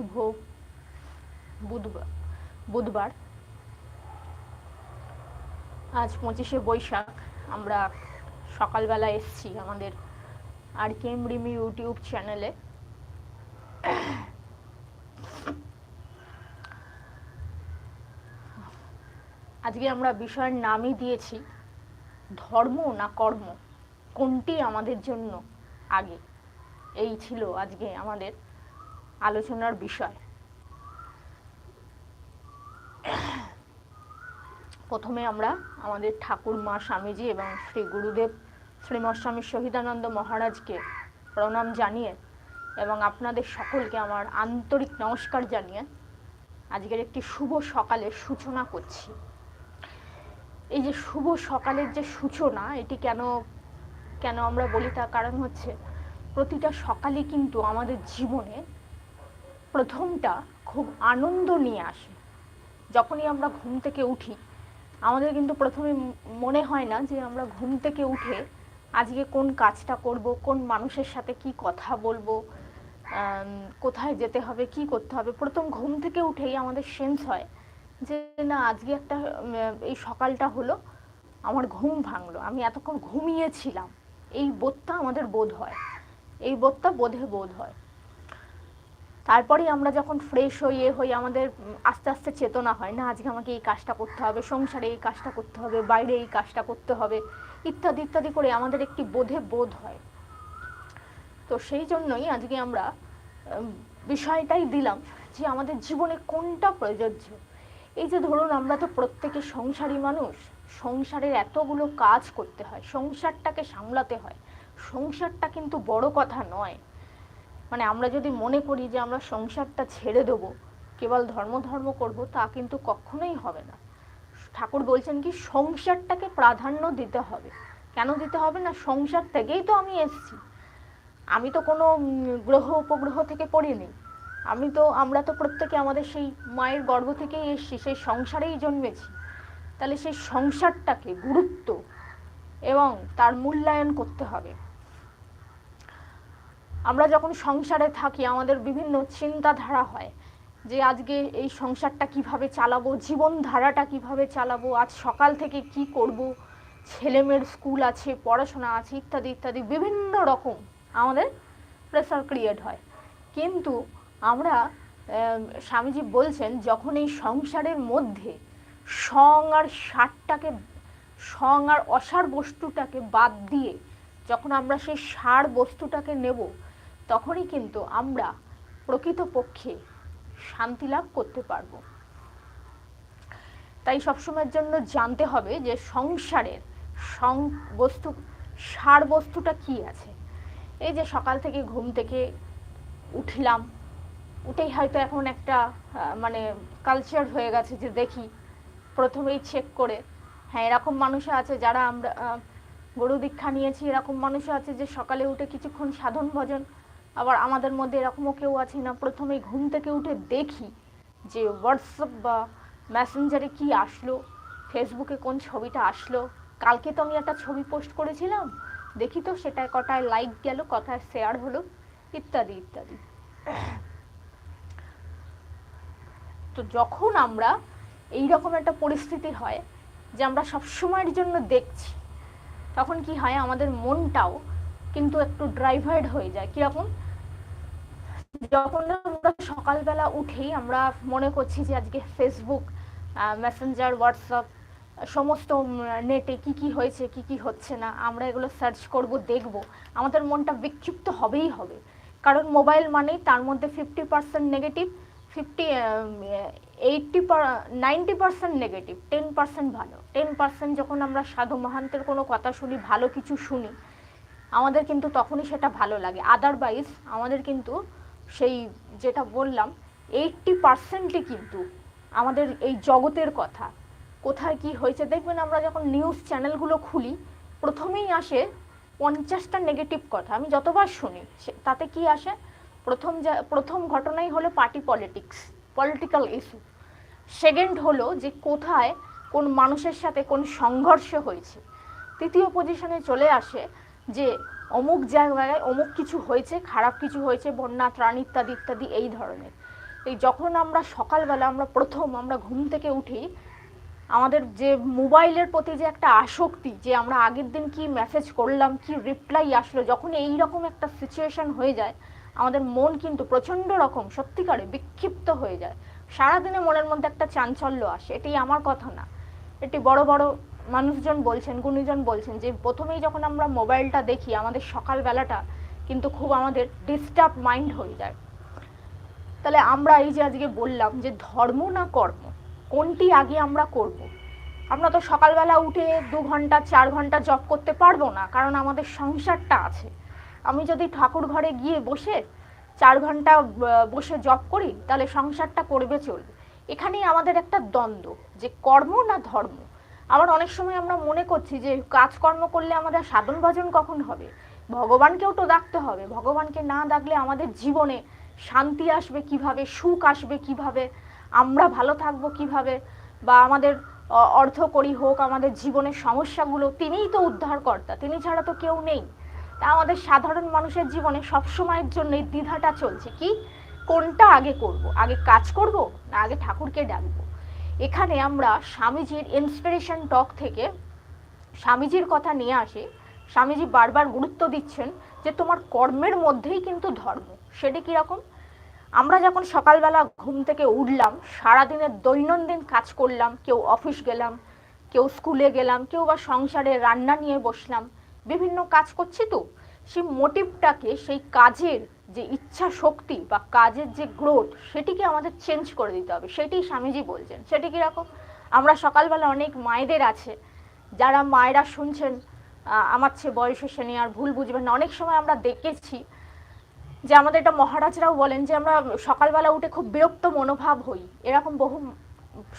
শুভ বুধবার বুধবার। আজ পঁচিশে বৈশাখ, আমরা সকালবেলা এসছি আমাদের আর কেম রিমি ইউটিউব চ্যানেলে। আজকে আমরা বিষয়ের নামই দিয়েছি, ধর্ম না কর্ম? কোনটি আমাদের জন্য আগে? এই ছিল আজকে আমাদের আলোচনার বিষয়। প্রথমে আমরা আমাদের ঠাকুর মা স্বামীজি এবং শ্রী গুরুদেব শ্রীমৎ স্বামী শহীদানন্দ মহারাজকে প্রণাম জানিয়ে এবং আপনাদের সকলকে আমার আন্তরিক নমস্কার জানিয়ে আজকের একটি শুভ সকালের সূচনা করছি। এই যে শুভ সকালের যে সূচনা, এটি কেন কেন আমরা বলি তার কারণ হচ্ছে, প্রতিটা সকালে কিন্তু আমাদের জীবনে প্রথমটা খুব আনন্দ নিয়ে আসে। যখনই আমরা ঘুম থেকে উঠি, আমাদের কিন্তু প্রথমে মনে হয় না যে আমরা ঘুম থেকে উঠে আজকে কোন কাজটা করব, কোন মানুষের সাথে কি কথা বলব কোথায় যেতে হবে, কি করতে হবে। প্রথম ঘুম থেকে উঠেই আমাদের সেন্স হয় যে, না, আজকে একটা এই সকালটা হলো, আমার ঘুম ভাঙলো, আমি এতক্ষণ ঘুমিয়েছিলাম। এই বোধটা আমাদের বোধ হয়। এই বোধটা বোধে বোধ হয়। তারপরেই আমরা যখন ফ্রেশ এ হই, আমাদের আস্তে আস্তে চেতনা হয়, না, আজকে আমাকে এই কাজটা করতে হবে, সংসারে এই কাজটা করতে হবে, বাইরে এই কাজটা করতে হবে, ইত্যাদি ইত্যাদি করে আমাদের একটি বোধে বোধ হয়। তো সেই জন্যই আজকে আমরা বিষয়টাই দিলাম যে আমাদের জীবনে কোনটা প্রযোজ্য। এই যে ধরুন, আমরা তো প্রত্যেকে সংসারী মানুষ, সংসারের এতগুলো কাজ করতে হয়, সংসারটাকে সামলাতে হয়। সংসারটা কিন্তু বড় কথা নয়। মানে আমরা যদি মনে করি যে আমরা সংসারটা ছেড়ে দেবো, কেবল ধর্ম ধর্ম করব, তা কিন্তু কখনোই হবে না। ঠাকুর বলছেন কি, সংসারটাকে প্রাধান্য দিতে হবে। কেন দিতে হবে না? সংসার থেকেই তো আমি এসছি। আমি তো কোনো গ্রহ উপগ্রহ থেকে পড়িনি। আমি তো, আমরা তো প্রত্যেকে আমাদের সেই মায়ের গর্ভ থেকেই এসছি, সেই সংসারেই জন্মেছি। তাহলে সেই সংসারটাকে গুরুত্ব এবং তার মূল্যায়ন করতে হবে। আমরা যখন সংসারে থাকি, আমাদের বিভিন্ন চিন্তাধারা হয় যে আজকে এই সংসারটা কীভাবে চালাবো, জীবনধারাটা কীভাবে চালাবো, আজ সকাল থেকে কি করব, ছেলেমেয়ের স্কুল আছে, পড়াশোনা আছে, ইত্যাদি ইত্যাদি, বিভিন্ন রকম আমাদের প্রেসার ক্রিয়েট হয়। কিন্তু আমরা স্বামীজি বলছেন, যখন এই সংসারের মধ্যে সং আর সারটাকে, সং আর অসার বস্তুটাকে বাদ দিয়ে যখন আমরা সেই সার বস্তুটাকে নেব তখনই কিন্তু আমরা প্রকৃতপক্ষে শান্তি লাভ করতে পারব। তাই সবসময়ের জন্য জানতে হবে যে সংসারের সং বস্তু, সার বস্তুটা কি আছে? এই যে সকাল থেকে ঘুম থেকে উঠলাম, উঠেই হয়তো এখন একটা মানে কালচার হয়ে গেছে যে দেখি, প্রথমেই চেক করে। হ্যাঁ এরকম মানুষ আছে যারা আমরা গরু দীক্ষা নিয়েছি, এরকম মানুষ আছে যে সকালে উঠে কিছুক্ষণ সাধন ভজন আবার আমাদের মধ্যে এরকমও কেউ আছে না প্রথমে ঘুম থেকে উঠে দেখি যে হোয়াটসঅ্যাপ বা মেসেঞ্জারে কি আসলো ফেসবুকে কোন ছবিটা আসলো। কালকে তো আমি একটা ছবি পোস্ট করেছিলাম, দেখি তো সেটা কটায় লাইক গেল, কটায় শেয়ার হলো, ইত্যাদি ইত্যাদি। তো যখন আমরা এই রকম একটা পরিস্থিতি হয় যে আমরা সবসময়ের জন্য দেখছি, তখন কি হয় আমাদের মনটাও কিন্তু একটু ড্রাইভার্ড হয়ে যায়। কীরকম? যখন আমরা সকালবেলা উঠেই আমরা মনে করছি যে আজকে ফেসবুক মেসেঞ্জার হোয়াটসঅ্যাপ সমস্ত নেটে কি কি হয়েছে, কি কি হচ্ছে না, আমরা এগুলো সার্চ করব, দেখব। আমাদের মনটা বিক্ষিপ্ত হবেই হবে। কারণ মোবাইল মানেই তার মধ্যে fifty percent negative fifty eighty ninety percent negative ten percent ভালো। টেন পার্সেন্ট যখন আমরা সাধু মহান্তের কোনো কথা শুনি, ভালো কিছু শুনি আমাদের কিন্তু তখনই সেটা ভালো লাগে। আদারওয়াইজ আমাদের কিন্তু সেই যেটা বললাম এইটটি পার্সেন্টই কিন্তু আমাদের এই জগতের কথা। কোথায় কি হয়েছে? দেখবেন আমরা যখন নিউজ চ্যানেলগুলো খুলি, প্রথমেই আসে পঞ্চাশটা নেগেটিভ কথা। আমি যতবার শুনি তাতে কি আসে? প্রথম যা প্রথম ঘটনাই হলো party politics political issue second হলো যে কোথায় কোন মানুষের সাথে কোন সংঘর্ষ হয়েছে। তৃতীয় পজিশনে চলে আসে যে অমুক জায়গায় অমুক কিছু হয়েছে, খারাপ কিছু হয়েছে, বন্যা, ত্রাণ ইত্যাদি ইত্যাদি, এই ধরনের। এই যখন আমরা সকালবেলা আমরা প্রথম আমরা ঘুম থেকে উঠি, আমাদের যে মোবাইলের প্রতি যে একটা আসক্তি, যে আমরা আগের দিন কি মেসেজ করলাম, কি রিপ্লাই আসলো, যখন এই রকম একটা সিচুয়েশন হয়ে যায়, আমাদের মন কিন্তু প্রচণ্ড রকম, সত্যিকারে বিক্ষিপ্ত হয়ে যায়। সারাদিনে মনের মধ্যে একটা চাঞ্চল্য আসে এটি আমার কথা না। এটি বড় বড় মানুষজন বলছেন, গুণীজন বলছেন যে প্রথমেই যখন আমরা মোবাইলটা দেখি, আমাদের সকালবেলাটা কিন্তু খুব আমাদের ডিস্টার্ব মাইন্ড হয়ে যায়। তাহলে আমরা এই যে আজকে বললাম যে ধর্ম না কর্ম, কোনটি আগে আমরা করব। আমরা তো সকালবেলা উঠে দু ঘণ্টা, চার ঘণ্টা জব করতে পারব না, কারণ আমাদের সংসারটা আছে। আমি যদি ঠাকুর ঘরে গিয়ে বসে চার ঘণ্টা বসে জব করি, তাহলে সংসারটা করবে চলবে। এখানেই আমাদের একটা দ্বন্দ্ব যে কর্ম না ধর্ম? আবার অনেক সময় আমরা মনে করছি যে কাজকর্ম করলে আমাদের সাধন ভজন কখন হবে? ভগবানকেও তো ডাকতে হবে। ভগবানকে না ডাকলে আমাদের জীবনে শান্তি আসবে কীভাবে, সুখ আসবে কীভাবে, আমরা ভালো থাকব কীভাবে, বা আমাদের, অ- অর্থকরী হোক, আমাদের জীবনের সমস্যাগুলো তিনিই তো উদ্ধারকর্তা, তিনি ছাড়া তো কেউ নেই। তা আমাদের সাধারণ মানুষের জীবনে সবসময়ের জন্য এই দ্বিধাটা চলছে। কি? কোনটা আগে করব? আগে কাজ করব না আগে ঠাকুরকে ডাকবো? এখানে আমরা স্বামীজির ইন্সপিরেশন টক থেকে স্বামীজির কথা নিয়ে আসি। স্বামীজি বারবার গুরুত্ব দিচ্ছেন যে তোমার কর্মের মধ্যেই কিন্তু ধর্ম, সেটা কীরকম আমরা যখন সকালবেলা ঘুম থেকে উঠলাম সারাদিনের দৈনন্দিন কাজ করলাম, কেউ অফিস গেলাম, কেউ স্কুলে গেলাম, কেউ বা সংসারে রান্না নিয়ে বসলাম, বিভিন্ন কাজ করছি তো, সেই মোটিভটাকে সেই কাজের যে ইচ্ছা শক্তি বা কাজের যে গ্রোথ সেটিকে আমাদের চেঞ্জ করে দিতে হবে। সেটি স্বামীজি বলছেন। সেটি কীরকম আমরা সকালবেলা অনেক মায়েদের আছে, যারা মায়েরা শুনছেন আমার চেয়ে বয়সে সিনিয়র ভুল বুঝবেন না। অনেক সময় আমরা দেখেছি যে আমাদের এটা মহারাজরাও বলেন যে আমরা সকালবেলা উঠে খুব বিরক্ত মনোভাব হই। এরকম বহু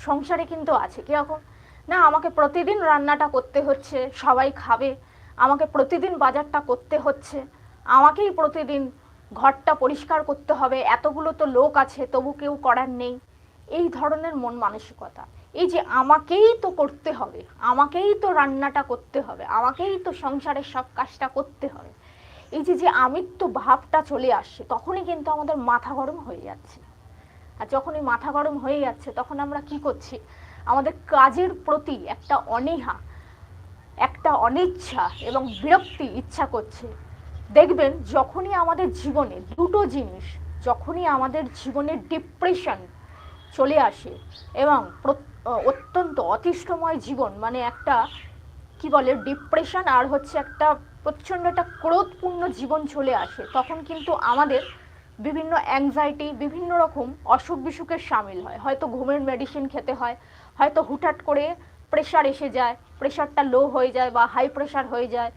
সংসারে কিন্তু আছে। কীরকম না, আমাকে প্রতিদিন রান্নাটা করতে হচ্ছে, সবাই খাবে। আমাকে প্রতিদিন বাজারটা করতে হচ্ছে। আমাকেই প্রতিদিন ঘরটা পরিষ্কার করতে হবে, এতগুলো তো লোক আছে, তবু কেউ করার নেই। এই ধরনের মন মানসিকতা। এই যে আমাকেই তো করতে হবে, আমাকেই তো রান্নাটা করতে হবে, আমাকেই তো সংসারের সব কাজটা করতে হবে। এই যে যে আমিত্ব ভাবটা চলে আসছে, তখনই কিন্তু আমাদের মাথা গরম হয়ে যাচ্ছে। আর যখনই মাথা গরম হয়ে যাচ্ছে, তখন আমরা কি করছি? আমাদের কাজের প্রতি একটা অনীহা, একটা অনিচ্ছা এবং বিরক্তি ইচ্ছা করছে। দেখবেন যখনই আমাদের জীবনে দুটো জিনিস, যখনই আমাদের জীবনে ডিপ্রেশন চলে আসে এবং অত্যন্ত অতিষ্ঠময় জীবন মানে একটা, কি বলে ডিপ্রেশন আর হচ্ছে একটা প্রচণ্ড একটা ক্রোধপূর্ণ জীবন চলে আসে, তখন কিন্তু আমাদের বিভিন্ন অ্যাংজাইটি বিভিন্ন রকম অসুখ বিসুখের সামিল হয়। হয়তো ঘুমের মেডিসিন খেতে হয়, হয়তো হুটহাট করে প্রেশার এসে যায় প্রেশারটা লো হয়ে যায় বা হাই প্রেশার হয়ে যায়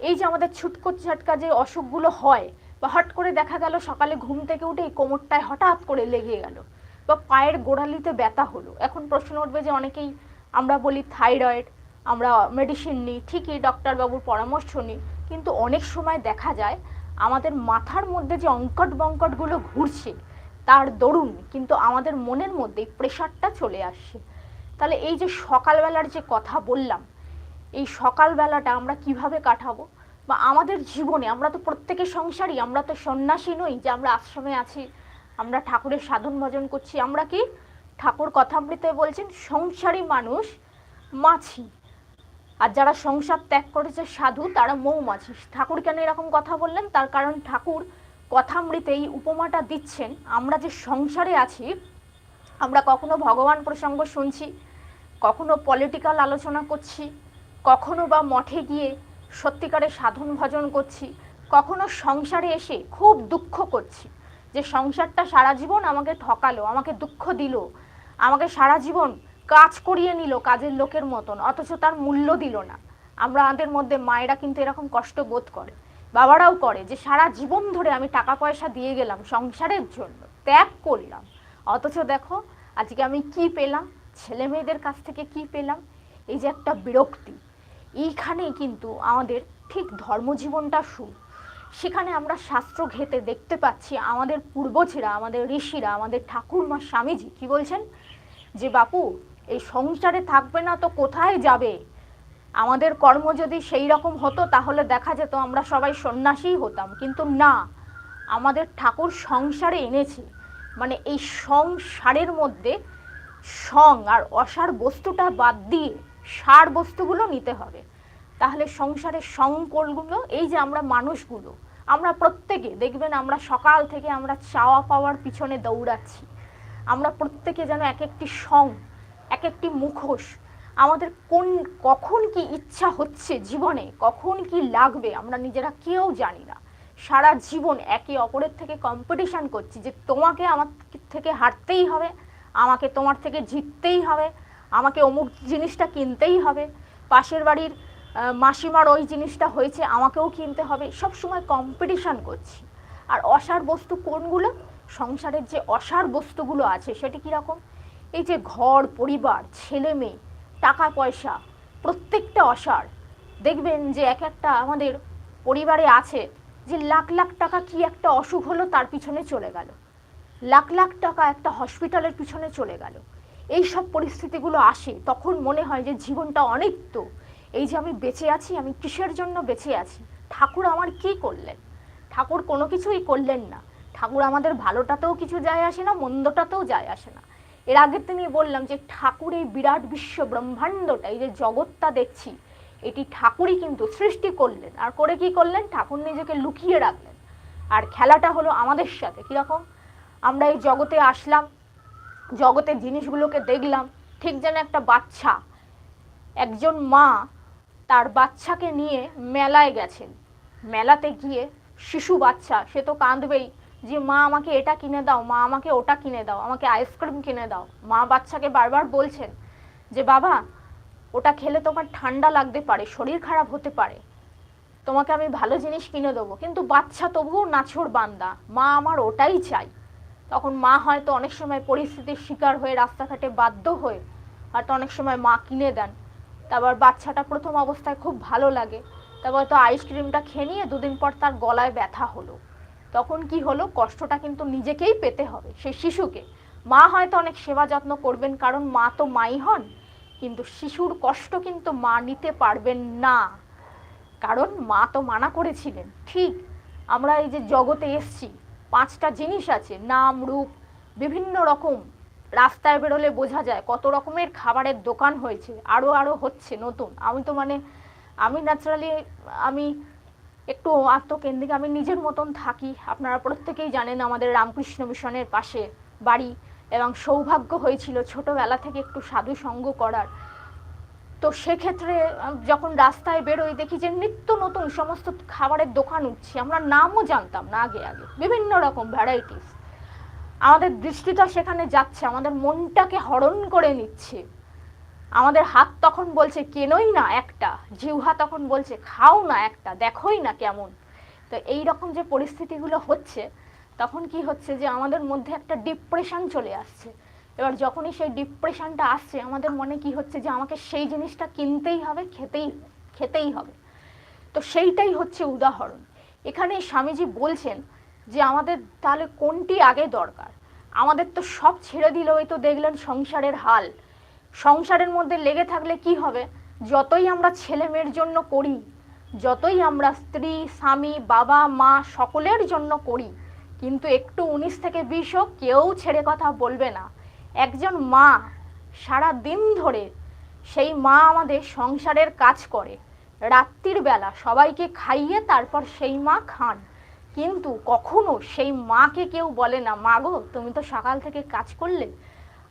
এই যে আমাদের ছুটকো ঝাটকা যে অসুখগুলো হয়, বা হট করে দেখা গেল সকালে ঘুম থেকে উঠে এই কোমরটায় হঠাৎ করে লেগে গেল, বা পায়ের গোড়ালিতে ব্যথা হলো। এখন প্রশ্ন উঠবে যে অনেকেই আমরা বলি থাইরয়েড, আমরা মেডিসিন নিই, ঠিকই ডক্টরবাবুর পরামর্শ নিই, কিন্তু অনেক সময় দেখা যায় আমাদের মাথার মধ্যে যে অঙ্কট বঙ্কটগুলো ঘুরছে, তার দরুন কিন্তু আমাদের মনের মধ্যে প্রেশারটা চলে আসছে। তাহলে এই যে সকালবেলার যে কথা বললাম এই সকালবেলাটা আমরা কীভাবে কাটাবো? বা আমাদের জীবনে আমরা তো প্রত্যেকে সংসারী আমরা তো সন্ন্যাসী নই যে আমরা আশ্রমে আছি, আমরা ঠাকুরের সাধন ভজন করছি। আমরা কি ঠাকুর কথামৃতে বলছেন, সংসারী মানুষ মাছি। আর যারা সংসার ত্যাগ করেছে সাধু, তারা মৌমাছি। ঠাকুর কেন এরকম কথা বললেন? তার কারণ ঠাকুর কথামৃতে এই উপমাটা দিচ্ছেন। আমরা যে সংসারে আছি, আমরা কখনো ভগবান প্রসঙ্গ শুনছি, কখনো পলিটিক্যাল আলোচনা করছি কখনো বা মঠে গিয়ে সত্যিকারের সাধন ভজন করছি, কখনো সংসারে এসে খুব দুঃখ করছি যে সংসারটা সারা জীবন আমাকে ঠকালো, আমাকে দুঃখ দিল, আমাকে সারা জীবন কাজ করিয়ে নিল কাজের লোকের মতন, অথচ তার মূল্য দিল না। আমরা আমাদের মধ্যে মায়েরা কিন্তু এরকম কষ্ট বোধ করে, বাবারাও করে যে সারা জীবন ধরে আমি টাকা পয়সা দিয়ে গেলাম সংসারের জন্য, ত্যাগ করলাম। অথচ দেখো, আজকে আমি কি পেলাম? ছেলে মেয়েদের কাছ থেকে কি পেলাম? এই যে একটা বিরক্তি এইখানেই কিন্তু আমাদের ঠিক ধর্মজীবনটা শুরু। সেখানে আমরা শাস্ত্র ঘেতে দেখতে পাচ্ছি আমাদের পূর্বজেরা, আমাদের ঋষিরা, আমাদের ঠাকুরমা স্বামীজি কি বলছেন? যে বাপু, এই সংসারে থাকবে না তো কোথায় যাবে? আমাদের কর্ম যদি সেই রকম হতো তাহলে দেখা যেত আমরা সবাই সন্ন্যাসী হতাম। কিন্তু না, আমাদের ঠাকুর সংসারে এনেছে। মানে এই সংসারের মধ্যে সং আর অসার বস্তুটা বাদ দিয়ে সার বস্তুগুলো নিতে হবে। তাহলে সংসারের সংকলগুলো, এই যে আমরা মানুষগুলো, আমরা প্রত্যেকে, দেখবেন আমরা সকাল থেকে আমরা চাওয়া পাওয়ার পিছনে দৌড়াচ্ছি। আমরা প্রত্যেকে যেন এক একটি সং এক একটি মুখোশ, আমাদের কোন, কখন কি ইচ্ছা হচ্ছে জীবনে, কখন কি লাগবে, আমরা নিজেরা কেউ জানি না। সারা জীবন একে অপরের থেকে কম্পিটিশন করছি যে তোমাকে আমার থেকে হারতেই হবে, আমাকে তোমার থেকে জিততেই হবে আমাকে অমুক জিনিসটা কিনতেই হবে। পাশের বাড়ির মাসিমার ওই জিনিসটা হয়েছে, আমাকেও কিনতে হবে। সব সময় কম্পিটিশন করছি। আর অসার বস্তু কোনগুলো? সংসারের যে অসার বস্তুগুলো আছে, সেটি কীরকম? এই যে ঘর, পরিবার, ছেলে মেয়ে, টাকা পয়সা, প্রত্যেকটা অসার। দেখবেন যে এক একটা আমাদের পরিবারে আছে যে লাখ লাখ টাকা কি একটা অসুখ হলো তার পিছনে চলে গেল। লাখ লাখ টাকা একটা হসপিটালের পিছনে চলে গেল। এই সব পরিস্থিতিগুলো আসে, তখন মনে হয় যে জীবনটা অনেক তো এই যে আমি বেঁচে আছি, আমি কিসের জন্য বেঁচে আছি? ঠাকুর আমার কি করলেন? ঠাকুর কোনো কিছুই করলেন না। ঠাকুর আমাদের ভালোটাতেও কিছু যায় আসে না, মন্দটাতেও যায় আসে না। এর আগে তিনি বললাম যে ঠাকুর এই বিরাট বিশ্ব ব্রহ্মাণ্ডটা, এই যে জগৎটা দেখছি, এটি ঠাকুরই কিন্তু সৃষ্টি করলেন। আর করে কি করলেন? ঠাকুর নিজেকে লুকিয়ে রাখলেন। আর খেলাটা হলো আমাদের সাথে, কীরকম? আমরা এই জগতে আসলাম জগতের জিনিসগুলোকে দেখলাম, ঠিক যেন একটা বাচ্চা। একজন মা তার বাচ্চাকে নিয়ে মেলায় গেছেন। মেলাতে গিয়ে শিশু বাচ্চা, সে তো কাঁদবেই যে, মা, আমাকে এটা কিনে দাও, মা, আমাকে ওটা কিনে দাও, আমাকে আইসক্রিম কিনে দাও। মা বাচ্চাকে বারবার বলছেন যে, বাবা, ওটা খেলে তোমার ঠান্ডা লাগতে পারে, শরীর খারাপ হতে পারে। তোমাকে আমি ভালো জিনিস কিনে দেবো। কিন্তু বাচ্চা তবুও নাছোড় বান্দা। মা আমার ওটাই চাই। তখন মা হয়তো অনেক সময় পরিস্থিতির শিকার হয়ে রাস্তাঘাটে বাধ্য হয়ে হয়তো অনেক সময় মা কিনে দেন। তারপর বাচ্চাটা প্রথম অবস্থায় খুব ভালো লাগে। তারপর তো আইসক্রিমটা খেয়ে নিয়ে দুদিন পর তার গলায় ব্যথা হলো। তখন কি হলো? কষ্টটা কিন্তু নিজেকেই পেতে হবে সেই শিশুকে। মা হয়তো অনেক সেবা যত্ন করবেন কারণ মা তো মাই হন, কিন্তু শিশুর কষ্ট কিন্তু মা নিতে পারবেন না। কারণ মা তো মানা করেছিলেন। ঠিক, আমরা এই যে জগতে এসছি পাঁচটা জিনিস আছে, নাম, রূপ, বিভিন্ন রকম। রাস্তায় বেরোলে বোঝা যায় কত রকমের খাবারের দোকান হয়েছে আরও আরও হচ্ছে নতুন। আমি তো মানে আমি ন্যাচারালি আমি একটু আত্মকেন্দ্রিক, আমি নিজের মতন থাকি। আপনারা প্রত্যেকেই জানেন আমাদের রামকৃষ্ণ মিশনের পাশে বাড়ি এবং সৌভাগ্য হয়েছিল ছোটবেলা থেকে একটু সাধু সঙ্গ করার। তো সেক্ষেত্রে যখন রাস্তায় বেরোই দেখি যে নিত্য নতুন সমস্ত খাবারের দোকান উঠছে, আমরা নামও জানতাম না আগে আগে। বিভিন্ন রকম ভ্যারাইটিস আমাদের দৃষ্টিটা সেখানে যাচ্ছে, আমাদের মনটাকে হরণ করে নিচ্ছে। আমাদের হাত তখন বলছে, কেনই না একটা? জিহ্বা তখন বলছে, খাও না একটা, দেখোই না কেমন। তো এই রকম যে পরিস্থিতিগুলো হচ্ছে, তখন কি হচ্ছে যে আমাদের মধ্যে একটা ডিপ্রেশন চলে আসছে। এবার যখনই সেই ডিপ্রেশনটা আসছে, আমাদের মনে কি হচ্ছে যে আমাকে সেই জিনিসটা কিনতেই হবে, খেতেই খেতেই হবে। তো সেইটাই হচ্ছে উদাহরণ। এখানে স্বামীজি বলছেন যে আমাদের তাহলে কোনটি আগে দরকার? আমাদের তো সব ছেড়ে দিল ওই তো দেখলেন সংসারের হাল। সংসারের মধ্যে লেগে থাকলে কি হবে? যতই আমরা ছেলে মেয়ের জন্য করি, যতই আমরা স্ত্রী, স্বামী, বাবা, মা সকলের জন্য করি, কিন্তু একটু উনিশ থেকে বিশ হোক, কেউ ছেড়ে কথা বলবে না। একজন মা সারা দিন ধরে সেই মা আমাদের সংসারের কাজ করে। রাত্রির বেলা সবাইকে খাইয়ে তারপর সেই মা খান। কিন্তু কখনো সেই মাকে কেউ বলে না, মা গো, তুমি তো সকাল থেকে কাজ করলে,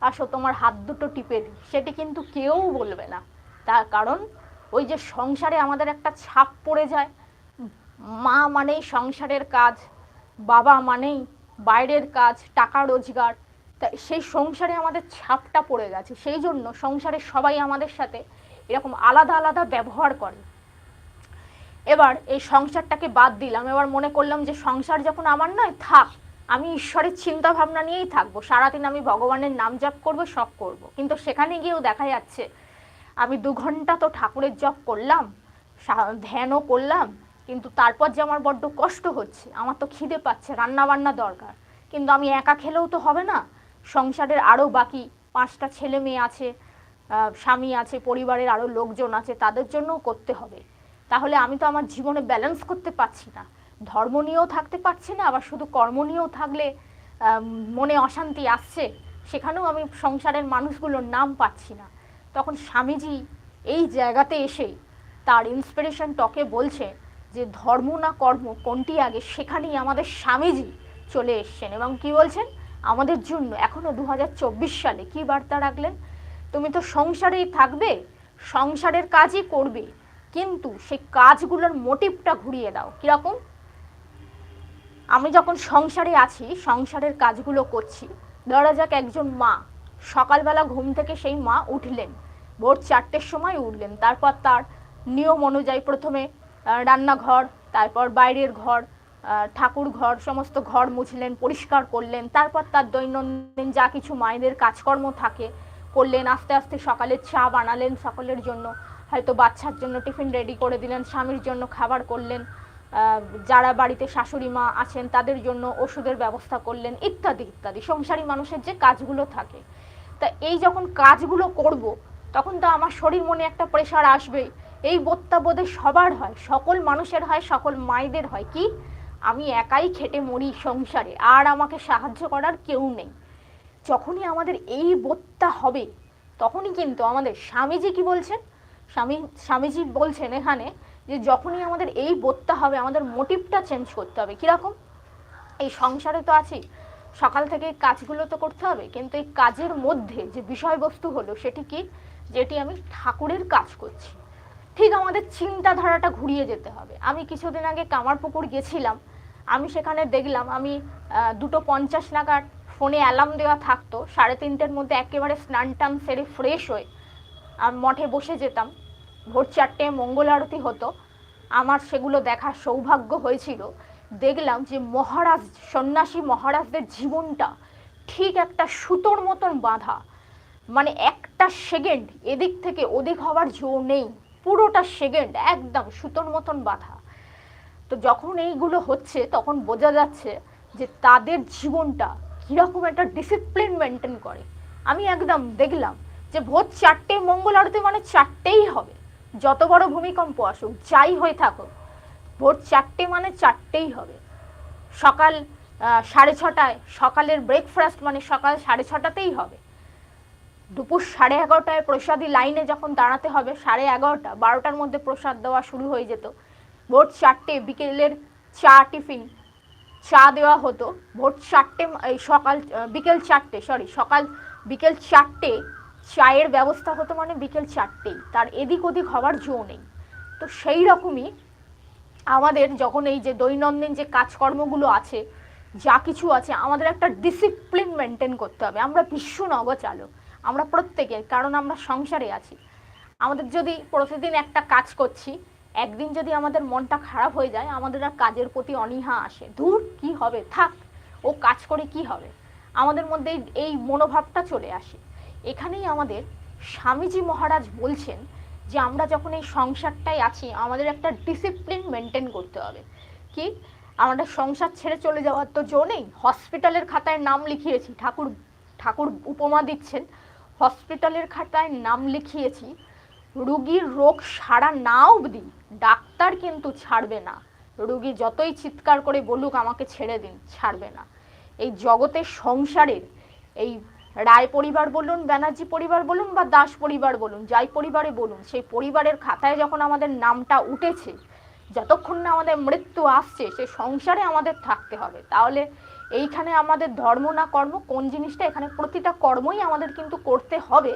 আসো তোমার হাত দুটো টিপে দিই। সেটি কিন্তু কেউ বলবে না। তার কারণ ওই যে সংসারে আমাদের একটা ছাপ পড়ে যায়। মা মানেই সংসারের কাজ, বাবা মানেই বাইরের কাজ, টাকা রোজগার। তা সেই সংসারে আমাদের ছাপটা পড়ে গেছে। সেই জন্য সংসারে সবাই আমাদের সাথে এরকম আলাদা আলাদা ব্যবহার করে। এবার এই সংসারটাকে বাদ দিলাম। এবার মনে করলাম যে সংসার যখন আমার নয়, থাক, আমি ঈশ্বরের চিন্তা ভাবনা নিয়েই থাকব। সারাদিন আমি ভগবানের নাম জপ করব, সব করব। কিন্তু সেখানে গিয়েও দেখা যাচ্ছে, আমি দু ঘণ্টা তো ঠাকুরের জপ করলাম ধ্যানও করলাম, কিন্তু তারপর যে আমার বড্ড কষ্ট হচ্ছে, আমার তো খিদে পাচ্ছে রান্না বান্না দরকার। কিন্তু আমি একা খেলেও তো হবে না সংসারের আরও বাকি পাঁচটা ছেলে মেয়ে আছে স্বামী আছে, পরিবারের আরও লোকজন আছে, তাদের জন্যও করতে হবে। তাহলে আমি তো আমার জীবনে ব্যালেন্স করতে পারছি না। ধর্ম নিয়েও থাকতে পারছি না, আবার শুধু কর্ম নিয়েও থাকলে মনে অশান্তি আসছে, সেখানেও আমি সংসারের মানুষগুলোর নাম পাচ্ছি না। তখন স্বামীজি এই জায়গাতে এসে তার ইন্সপিরেশন টকে বলছে যে, ধর্ম না কর্ম কোনটি আগে? সেখানেই আমাদের স্বামীজি চলে এসছেন। এবং কি বলছেন? আমাদের জন্য এখনও দু হাজার চব্বিশ সালে কি বার্তা রাখলেন? তুমি তো সংসারেই থাকবে, সংসারের কাজই করবে, কিন্তু সেই কাজগুলোর মোটিভটা ঘুরিয়ে দাও। কীরকম? আমি যখন সংসারে আছি, সংসারের কাজগুলো করছি, ধরা যাক একজন মা, সকালবেলা ঘুম থেকে সেই মা উঠলেন, ভোর চারটের সময় উঠলেন, তারপর তার নিয়ম অনুযায়ী প্রথমে রান্নাঘর, তারপর বাইরের ঘর ঠাকুর ঘর, সমস্ত ঘর মুছলেন, পরিষ্কার করলেন, তারপর তার দৈনন্দিন যা কিছু মায়েদের কাজকর্ম থাকে করলেন, আস্তে আস্তে সকালে চা বানালেন সকলের জন্য, হয়তো বাচ্চার জন্য টিফিন রেডি করে দিলেন, স্বামীর জন্য খাবার করলেন যারা বাড়িতে শাশুড়ি মা আছেন তাদের জন্য ওষুধের ব্যবস্থা করলেন, ইত্যাদি ইত্যাদি। সংসারী মানুষের যে কাজগুলো থাকে। তা এই যখন কাজগুলো করব, তখন তো আমার শরীর মনে একটা প্রেশার আসবেই। এই বোধে সবার হয়, সকল মানুষের হয়, সকল মায়েদের হয়। কি? আমি একাই খেটে মরি সংসারে, আর আমাকে সাহায্য করার কেউ নেই। যখনই আমাদের এই বোধটা হবে, তখনই কিন্তু আমাদের স্বামীজি কি বলছেন? স্বামী, স্বামীজি বলছেন এখানে যে যখনই আমাদের এই বোধটা হবে, আমাদের মোটিভটা চেঞ্জ করতে হবে। কীরকম? এই সংসারে তো আছি, সকাল থেকে কাজগুলো তো করতে হবে, কিন্তু এই কাজের মধ্যে যে বিষয়বস্তু হলো, সেটি কি? যেটি আমি ঠাকুরের কাজ করছি। ঠিক আমাদের চিন্তাধারাটা ঘুরিয়ে যেতে হবে। আমি কিছুদিন আগে কামারপুকুর গেছিলাম আমি সেখানে দেখলাম, আমি দুটো পঞ্চাশ নাগাদ ফোনে অ্যালার্ম দেওয়া থাকতো, সাড়ে তিনটের মধ্যে একেবারে স্নান টান সেরে ফ্রেশ হয়ে আমি মঠে বসে যেতাম। ভোর চারটে মঙ্গল আরতি হতো, আমার সেগুলো দেখার সৌভাগ্য হয়েছিল। দেখলাম যে মহারাজ, সন্ন্যাসী মহারাজদের জীবনটা ঠিক একটা সুতোর মতন বাঁধা। মানে একটা সেকেন্ড এদিক থেকে ওদিক হওয়ার জো নেই, পুরোটা সেকেন্ড একদম সুতোর মতন বাঁধা। তো যখন এইগুলো হচ্ছে, তখন বোঝা যাচ্ছে যে তাদের জীবনটা কীরকম একটা ডিসিপ্লিন মেনটেন করে। আমি একদম দেখলাম যে ভোর চারটে মঙ্গল আরতি মানে চারটেই হবে। যত বড় ভূমিকম্প আসুক, যাই হয়ে থাকুক, ভোর চারটে মানে চারটেই হবে। সকাল সাড়ে ছটায়, সকালের ব্রেকফাস্ট মানে সকাল সাড়ে ছটাতেই হবে। দুপুর সাড়ে এগারোটায় প্রসাদী লাইনে যখন দাঁড়াতে হবে, সাড়ে এগারোটা, বারোটার মধ্যে প্রসাদ দেওয়া শুরু হয়ে যেত। ভোর চারটে, বিকেলের চা টিফিন। চা দেওয়া হতো। ভোর চারটে সকাল, বিকেল চারটে সরি সকাল বিকেল চারটে চায়ের ব্যবস্থা হতো মানে বিকেল চারটেই। তার এদিক ওদিক হওয়ার জো নেই। তো সেই রকমই আমাদের যখন এই যে দৈনন্দিন যে কাজকর্মগুলো আছে, যা কিছু আছে, আমাদের একটা ডিসিপ্লিন মেনটেন করতে হবে। আমরা বিশ্ব নগচালক আমরা প্রত্যেকে কারণ আমরা সংসারে আছি। আমাদের যদি প্রতিদিন একটা কাজ করছি একদিন যদি আমাদের মনটা খারাপ হয়ে যায়, আমাদের আর কাজের প্রতি অনীহা আসে। দূর কি হবে? থাক, ও কাজ করে কি হবে? আমাদের মধ্যে এই- মনোভাবটা চলে আসে। এখানেই আমাদের স্বামীজি মহারাজ বলছেন যে, আমরা যখন এই সংসারটাই আছি, আমাদের একটা ডিসিপ্লিন মেনটেন করতে হবে। কি? আমাদের সংসার ছেড়ে চলে যাওয়ার তো জো নেই। হসপিটালের খাতায় নাম লিখিয়েছি। ঠাকুর ঠাকুর উপমা দিচ্ছেন। হসপিটালের খাতায় নাম লিখিয়েছি। রুগীর রোগ সারা না অবধি ডাক্তার কিন্তু ছাড়বে না। রুগী যতই চিৎকার করে বলুক, আমাকে ছেড়ে দিন, ছাড়বে না। এই জগতের সংসারের, এই রায় পরিবার বলুন, ব্যানার্জি পরিবার বলুন বা দাস পরিবার বলুন, যাই পরিবারে বলুন, সেই পরিবারের খাতায় যখন আমাদের নামটা উঠেছে, যতক্ষণ না আমাদের মৃত্যু আসছে, সে সংসারে আমাদের থাকতে হবে। তাহলে এইখানে আমাদের ধর্ম না কর্ম, কোন জিনিসটা এখানে প্রতিটা কর্মই আমাদের কিন্তু করতে হবে।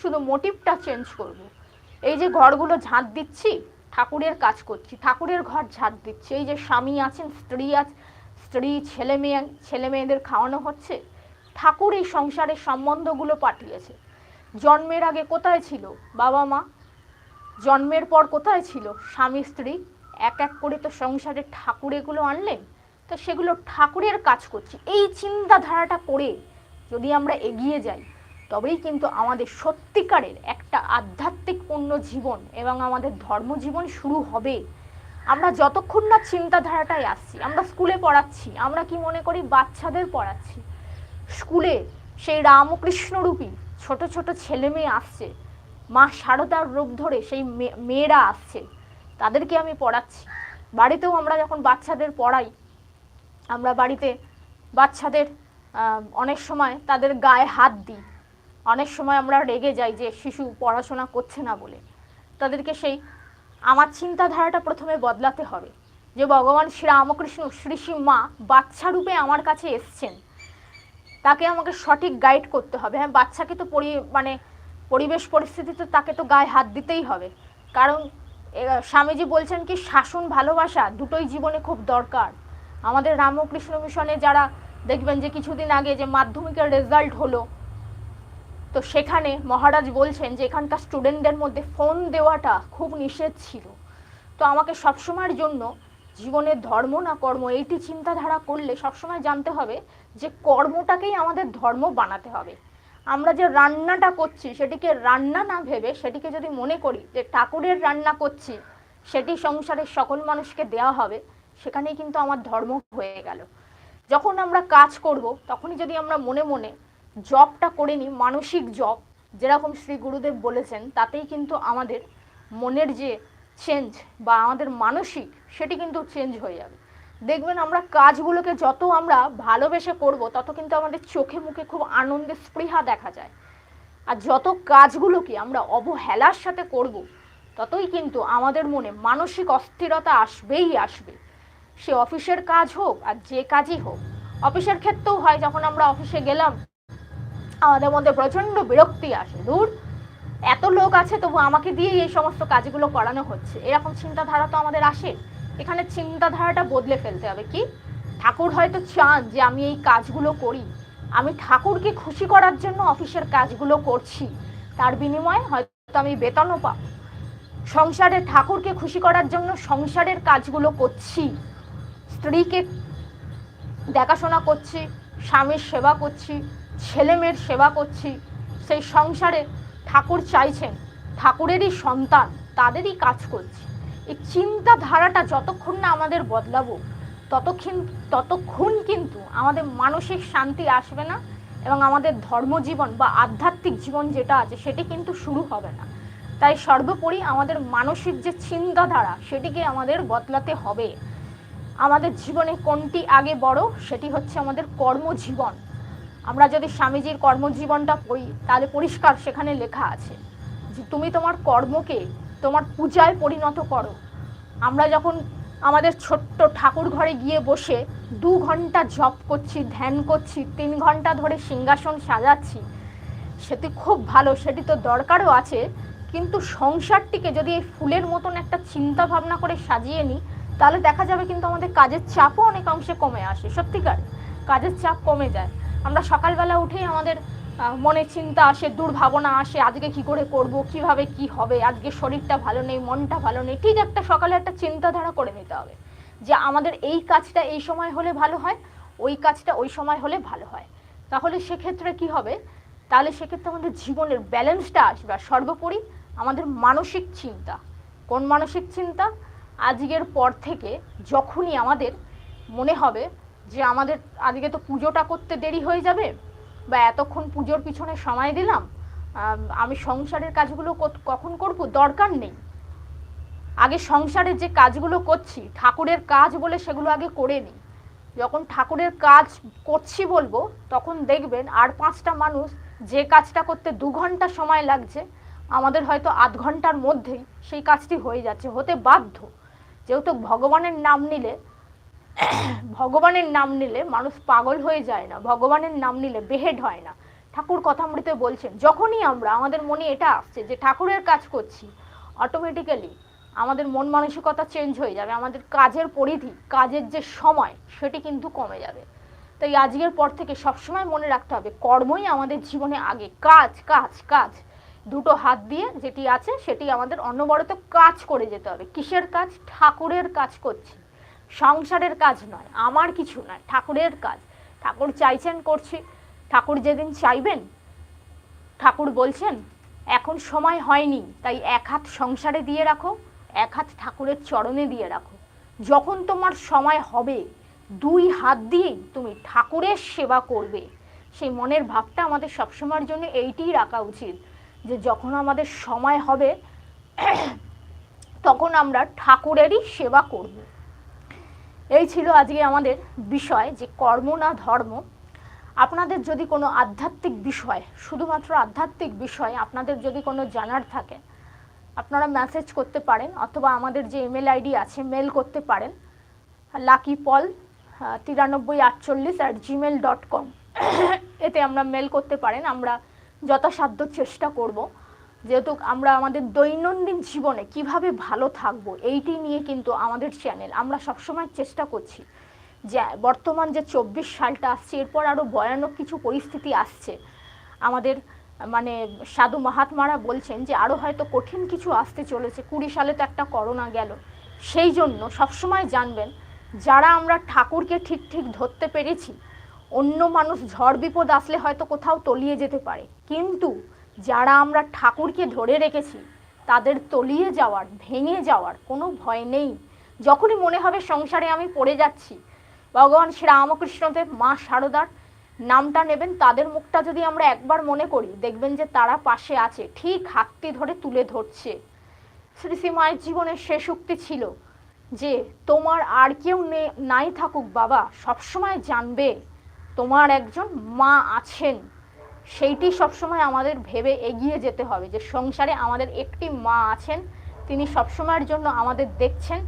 শুধু মোটিভটা চেঞ্জ করব। এই যে ঘরগুলো ঝাঁট দিচ্ছি, ঠাকুরের কাজ করছি, ঠাকুরের ঘর ঝাঁট দিচ্ছি। এই যে স্বামী আছেন, স্ত্রী আছে, স্ত্রী, ছেলে মেয়ে, ছেলে মেয়েদের খাওয়ানো হচ্ছে। ঠাকুর এই সংসারের সম্বন্ধগুলো পাঠিয়েছে। জন্মের আগে কোথায় ছিল বাবা মা? জন্মের পর কোথায় ছিল স্বামী, স্ত্রী? এক এক করে তো সংসারে ঠাকুর এগুলো আনলেন। তো সেগুলো ঠাকুরের কাজ করছি। এই চিন্তাধারাটা করে যদি আমরা এগিয়ে যাই তবেই কিন্তু আমাদের সত্যিকারের একটা আধ্যাত্মিক পূর্ণ জীবন এবং আমাদের ধর্মজীবন শুরু হবে। আমরা যতক্ষণ না চিন্তাধারাটায় আসছি, আমরা স্কুলে পড়াচ্ছি, আমরা কি মনে করি বাচ্চাদের পড়াচ্ছি। স্কুলে সেই রামকৃষ্ণরূপী ছোট ছোট ছেলে মেয়ে আসছে, মা শারদার রূপ ধরে সেই মেয়েরা আসছে, তাদেরকে আমি পড়াচ্ছি। বাড়িতেও আমরা যখন বাচ্চাদের পড়াই, আমরা বাড়িতে বাচ্চাদের অনেক সময় তাদের গায়ে হাত দিই। অনেক সময় আমরা রেগে যাই যে শিশু পড়াশোনা করছে না বলে। তাদেরকে সেই আমার চিন্তাধারাটা প্রথমে বদলাতে হবে যে ভগবান শ্রীরামকৃষ্ণ শ্রী মা বাচ্চা রূপে আমার কাছে এসছেন। তাকে আমাকে সঠিক গাইড করতে হবে। হ্যাঁ বাচ্চাকে তো পরি মানে পরিবেশ পরিস্থিতিতে তাকে তো গায়ে হাত দিতেই হবে। কারণ স্বামীজি বলছেন কি, শাসন ভালোবাসা দুটোই জীবনে খুব দরকার। আমাদের রামকৃষ্ণ মিশনে যারা দেখবেন যে কিছুদিন আগে যে মাধ্যমিকের রেজাল্ট হলো তো সেখানে মহারাজ বলছেন যে এখানকার স্টুডেন্টদের মধ্যে ফোন দেওয়াটা খুব নিষেধ ছিল। তো আমাকে সবসময়ের জন্য জীবনের ধর্ম না কর্ম, এইটি চিন্তাধারা করলে সবসময় জানতে হবে যে কর্মটাকেই আমাদের ধর্ম বানাতে হবে। আমরা যে রান্নাটা করছি সেটিকে রান্না না ভেবে সেটিকে যদি মনে করি যে ঠাকুরের রান্না করছি, সেটি সংসারের সকল মানুষকে দেওয়া হবে, সেখানেই কিন্তু আমার ধর্ম হয়ে গেল। যখন আমরা কাজ করব, তখনই যদি আমরা মনে মনে জবটা করে নিই মানসিক জব, যেরকম শ্রী গুরুদেব বলেছেন, তাতেই কিন্তু আমাদের মনের যে চেঞ্জ বা আমাদের মানসিক, সেটি কিন্তু চেঞ্জ হয়ে যাবে। দেখবেন আমরা কাজগুলোকে যত আমরা ভালোবেসে করব, তত কিন্তু আমাদের চোখে মুখে খুব আনন্দের স্পৃহা দেখা যায়। আর যত কাজগুলোকে আমরা অবহেলার সাথে করব, ততই কিন্তু আমাদের মনে মানসিক অস্থিরতা আসবেই আসবে। সে অফিসের কাজ হোক আর যে কাজই হোক, অফিসের ক্ষেত্রেও হয়, যখন আমরা অফিসে গেলাম আমাদের মধ্যে প্রচণ্ড বিরক্তি আসে। দূর এত লোক আছে, তবু আমাকে দিয়ে এই সমস্ত কাজগুলো করানো হচ্ছে। এরকম চিন্তাধারা তো আমাদের আসে। এখানে চিন্তাধারাটা বদলে ফেলতে হবে কি? ঠাকুর হয়তো চান যে আমি এই কাজগুলো করি। আমি ঠাকুরকে খুশি করার জন্য অফিসের কাজগুলো করছি। তার বিনিময়ে হয়তো আমি বেতনও পাবো। সংসারে ঠাকুরকে খুশি করার জন্য সংসারের কাজগুলো করছি। স্ত্রীকে দেখাশোনা করছি, স্বামীর সেবা করছি। ছেলে মেয়ের সেবা করছি, সেই সংসারে ঠাকুর চাইছেন, ঠাকুরেরই সন্তান, তাদেরই কাজ করছি। এই চিন্তাধারাটা যতক্ষণ না আমাদের বদলাবো, ততক্ষণ ততক্ষণ কিন্তু আমাদের মানসিক শান্তি আসবে না এবং আমাদের ধর্মজীবন বা আধ্যাত্মিক জীবন যেটা আছে, সেটি কিন্তু শুরু হবে না। তাই সর্বোপরি আমাদের মানসিক যে চিন্তাধারা, সেটিকে আমাদের বদলাতে হবে। আমাদের জীবনে কোনটি আগে বড়, সেটি হচ্ছে আমাদের কর্মজীবন। আমরা যদি স্বামীজির কর্মজীবনটা পড়ি, তাহলে পরিষ্কার সেখানে লেখা আছে যে তুমি তোমার কর্মকে তোমার পূজায় পরিণত করো। আমরা যখন আমাদের ছোট্ট ঠাকুর ঘরে গিয়ে বসে দু ঘণ্টা জপ করছি, ধ্যান করছি, তিন ঘণ্টা ধরে সিংহাসন সাজাচ্ছি, সেটি খুব ভালো, সেটি তো দরকারও আছে। কিন্তু সংসারটিকে যদি এই ফুলের মতন একটা চিন্তা ভাবনা করে সাজিয়ে নিই, তাহলে দেখা যাবে কিন্তু আমাদের কাজের চাপও অনেক অংশে কমে আসে। সত্যিকার, কাজের চাপ কমে যায়। আমরা সকালবেলা উঠেই আমাদের মনে চিন্তা আসে, দুর্ভাবনা আসে, আজকে কি করে করব, কীভাবে কি হবে, আজকে শরীরটা ভালো নেই, মনটা ভালো নেই, ঠিক একটা সকালে একটা চিন্তাধারা করে নিতে হবে যে আমাদের এই কাজটা এই সময় হলে ভালো হয়, ওই কাজটা ওই সময় হলে ভালো হয়। তাহলে সেক্ষেত্রে কি হবে? তাহলে সেক্ষেত্রে আমাদের জীবনের ব্যালেন্সটা আসবে। আর সর্বোপরি আমাদের মানসিক চিন্তা। কোন মানসিক চিন্তা? আজকের পর থেকে যখনই আমাদের মনে হবে যে আমাদের আজকে তো পুজোটা করতে দেরি হয়ে যাবে বা এতক্ষণ পুজোর পিছনে সময় দিলাম, আমি সংসারের কাজগুলো কখন করব দরকার নেই। আগে সংসারের যে কাজগুলো করছি, ঠাকুরের কাজ বলে সেগুলো আগে করে নিই। যখন ঠাকুরের কাজ করছি বলব, তখন দেখবেন আর পাঁচটা মানুষ যে কাজটা করতে দু ঘণ্টা সময় লাগছে, আমাদের হয়তো আধ ঘণ্টার মধ্যেই সেই কাজটি হয়ে যাচ্ছে, হতে বাধ্য। যেহেতু ভগবানের নাম নিলে ভগবানের নাম নিলে মানুষ পাগল হয়ে যায় না, ভগবানের নাম নিলে বেহেড হয় না। ঠাকুর কথামৃতে বলছেন, যখনই আমরা, আমাদের মনে এটা আসছে যে ঠাকুরের কাজ করছি অটোমেটিক্যালি আমাদের মন মানসিকতা চেঞ্জ হয়ে যাবে, আমাদের কাজের পরিধি, কাজের যে সময়, সেটি কিন্তু কমে যাবে। তাই আজকের পর থেকে সবসময় মনে রাখতে হবে, কর্মই আমাদের জীবনে আগে, কাজ কাজ কাজ। দুটো হাত দিয়ে যেটি আছে, সেটি আমাদের অনবরত কাজ করে যেতে হবে। কিসের কাজ? ঠাকুরের কাজ করছি। সংসারের কাজ নয়, আমার কিছু নয়, ঠাকুরের কাজ। ঠাকুর চাইছেন করছি, ঠাকুর যেদিন চাইবেন, ঠাকুর বলছেন, এখন সময় হয়নি, তাই এক হাত সংসারে দিয়ে রাখো, এক হাত ঠাকুরের চরণে দিয়ে রাখো। যখন তোমার সময় হবে, দুই হাত দিয়েই তুমি ঠাকুরের সেবা করবে। সেই মনের ভাবটা আমাদের সবসময়ের জন্য এইটিই রাখা উচিত, যে যখন আমাদের সময় হবে, তখন আমরা ঠাকুরেরই সেবা করব। এই ছিল আজকে আমাদের বিষয় যে কর্ম না ধর্ম। আপনাদের যদি কোনো আধ্যাত্মিক বিষয়, শুধুমাত্র আধ্যাত্মিক বিষয়, আপনাদের যদি কোনো জানার থাকে, আপনারা মেসেজ করতে পারেন অথবা আমাদের যে ইমেল আইডি আছে মেল করতে পারেন। লাকি পল তিরানব্বই আটচল্লিশ অ্যাট জিমেল ডট কম এতে আমরা মেল করতে পারেন, আমরা যথাসাধ্য চেষ্টা করব। যেহেতু আমরা আমাদের দৈনন্দিন জীবনে কীভাবে ভালো থাকব, এইটি নিয়ে কিন্তু আমাদের চ্যানেল আমরা সবসময় চেষ্টা করছি যে বর্তমান যে চব্বিশ সালটা আসছে, এরপর আরও ভয়ানক কিছু পরিস্থিতি আসছে। আমাদের মানে সাধু মহাত্মারা বলছেন যে আরও হয়তো কঠিন কিছু আসতে চলেছে। কুড়ি সালে তো একটা করোনা গেল। সেই জন্য সবসময় জানবেন, যারা আমরা ঠাকুরকে ঠিক ঠিক ধরতে পেরেছি, অন্য মানুষ ঝড় বিপদ আসলে হয়তো কোথাও তলিয়ে যেতে পারে। কিন্তু যারা আমরা ঠাকুরকে ধরে রেখেছি, তাদের তলিয়ে যাওয়ার, ভেঙে যাওয়ার কোনো ভয় নেই। যখনই মনে হবে সংসারে আমি পড়ে যাচ্ছি, ভগবান শ্রী রামকৃষ্ণদেব মা শারদার নামটা নেবেন, তাদের মুখটা যদি আমরা একবার মনে করি, দেখবেন যে তারা পাশে আছে, ঠিক হাতটি ধরে তুলে ধরছে। শ্রী শ্রী মায়ের জীবনের শেষ উক্তি ছিল যে, তোমার আর কেউ নাই থাকুক বাবা, সবসময় জানবে, তোমার একজন মা আছেন। সেইটি সবসময় আমাদের ভেবে এগিয়ে যেতে হবে যে সংসারে আমাদের একটি মা আছেন, তিনি সবসময়ের জন্য আমাদের দেখছেন।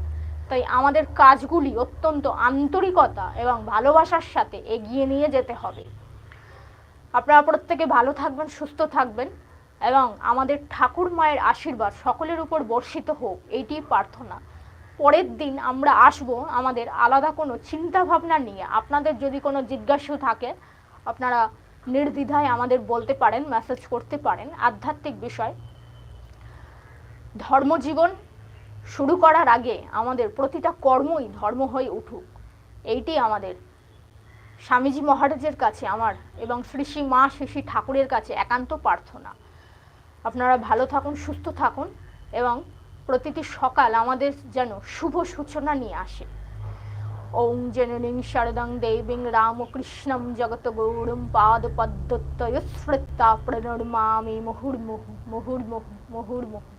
তাই আমাদের কাজগুলি অত্যন্ত আন্তরিকতা এবং ভালোবাসার সাথে এগিয়ে নিয়ে যেতে হবে। আপনারা প্রত্যেকে ভালো থাকবেন, সুস্থ থাকবেন এবং আমাদের ঠাকুর মায়ের আশীর্বাদ সকলের উপর বর্ষিত হোক, এইটি প্রার্থনা। পরের দিন আমরা আসব আমাদের আলাদা কোনো চিন্তাভাবনা নিয়ে। আপনাদের যদি কোনো জিজ্ঞাসা থাকে, আপনারা নির্দ্বিধায় আমাদের বলতে পারেন মেসেজ করতে পারেন, আধ্যাত্মিক বিষয়, ধর্মজীবন শুরু করার আগে আমাদের প্রতিটা কর্মই ধর্ম হয়ে উঠুক। এইটি আমাদের স্বামীজি মহারাজের কাছে আমার এবং শ্রী শ্রী মা শ্রী শ্রী ঠাকুরের কাছে একান্ত প্রার্থনা। আপনারা ভালো থাকুন, সুস্থ থাকুন এবং প্রতিটি সকাল আমাদের যেন শুভ সূচনা নিয়ে আসে। ওং জননীং শারদং দেবীং রামকৃষ্ণম জগত গৌরম পাদ পদ্মতয় স্মৃতা প্রণর্মামি মুহুর্মুহু মুহুর্মুহু মুহুর্মুহু